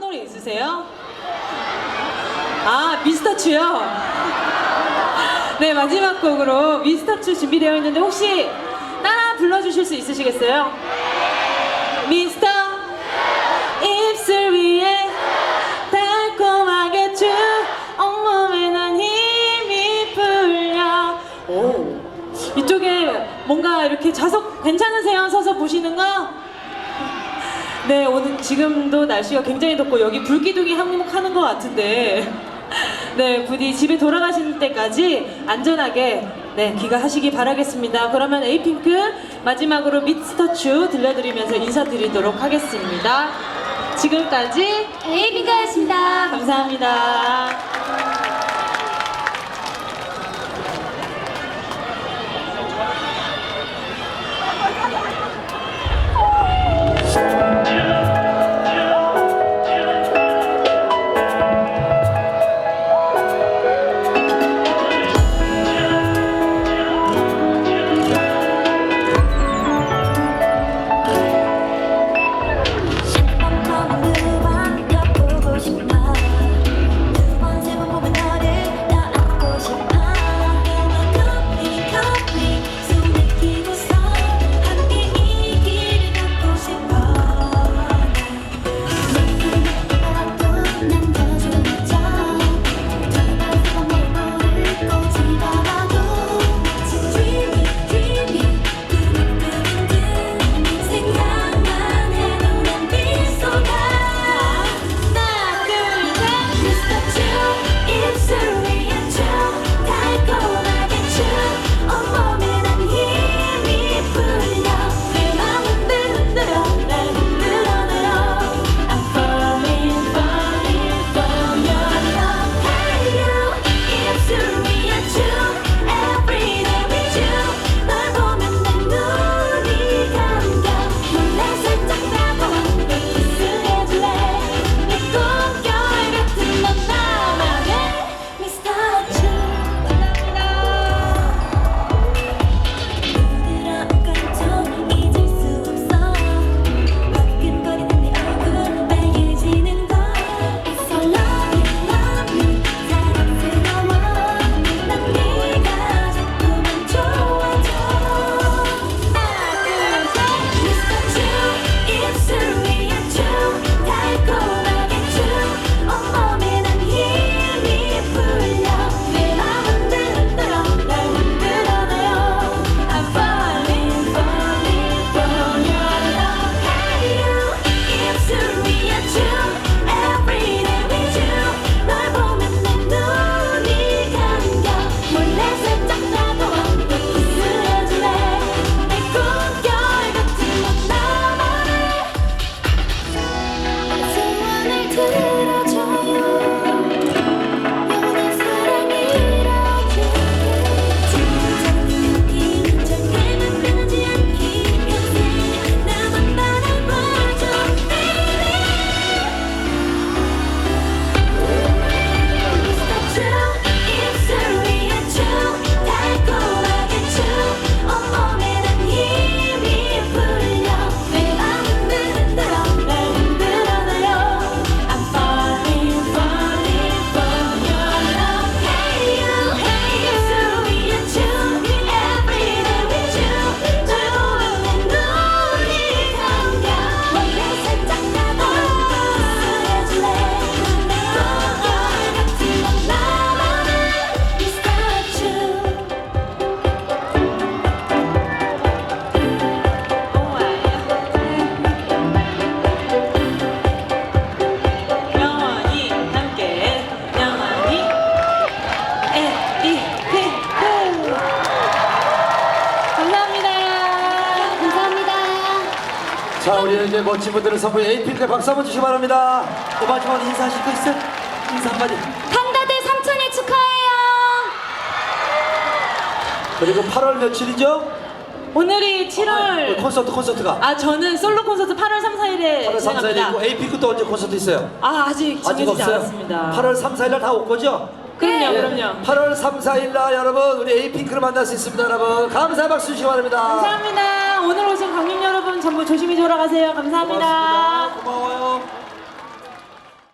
노래 있으세요? 아, 미스터츄요? 네, 마지막 곡으로 미스터츄 준비되어 있는데 혹시 따라 불러주실 수 있으시겠어요? 미스터 입술 위에 달콤하게 쭉 온몸에 난 힘이 풀려 오 이쪽에 뭔가 이렇게 좌석 괜찮으세요? 서서 보시는 거? 네 오늘 지금도 날씨가 굉장히 덥고 여기 불기둥이 한몫하는 것 같은데 네 부디 집에 돌아가시는 때까지 안전하게 네 귀가하시기 바라겠습니다 그러면 에이핑크 마지막으로 미스터츄 들려드리면서 인사드리도록 하겠습니다 지금까지 에이비가였습니다. 감사합니다. 자, 우리 이제 멋진 분들을 선보인 에이핑크에 박수 한번 주시기 바랍니다. 또 마지막 인사하실 거 있어요? 인사 한마디. 판다들 3천일 축하해요. 그리고 8월 며칠이죠? 오늘이 7월 콘서트, 콘서트가. 아 저는 솔로 콘서트 8월 3, 4일에 8월 3, 4일에 진행합니다. 있고 에이핑크 또 언제 콘서트 있어요? 아 아직 아직 정해지지 없어요? 않았습니다. 8월 3, 4일 날 다 올 거죠? 그럼요, 예. 그럼요. 8월 3, 4일 날 여러분 우리 에이핑크를 만날 수 있습니다 여러분 감사의 박수 주시기 바랍니다 감사합니다. 오늘 오신 관객 여러분 전부 조심히 돌아가세요. 감사합니다. 고맙습니다 고마워요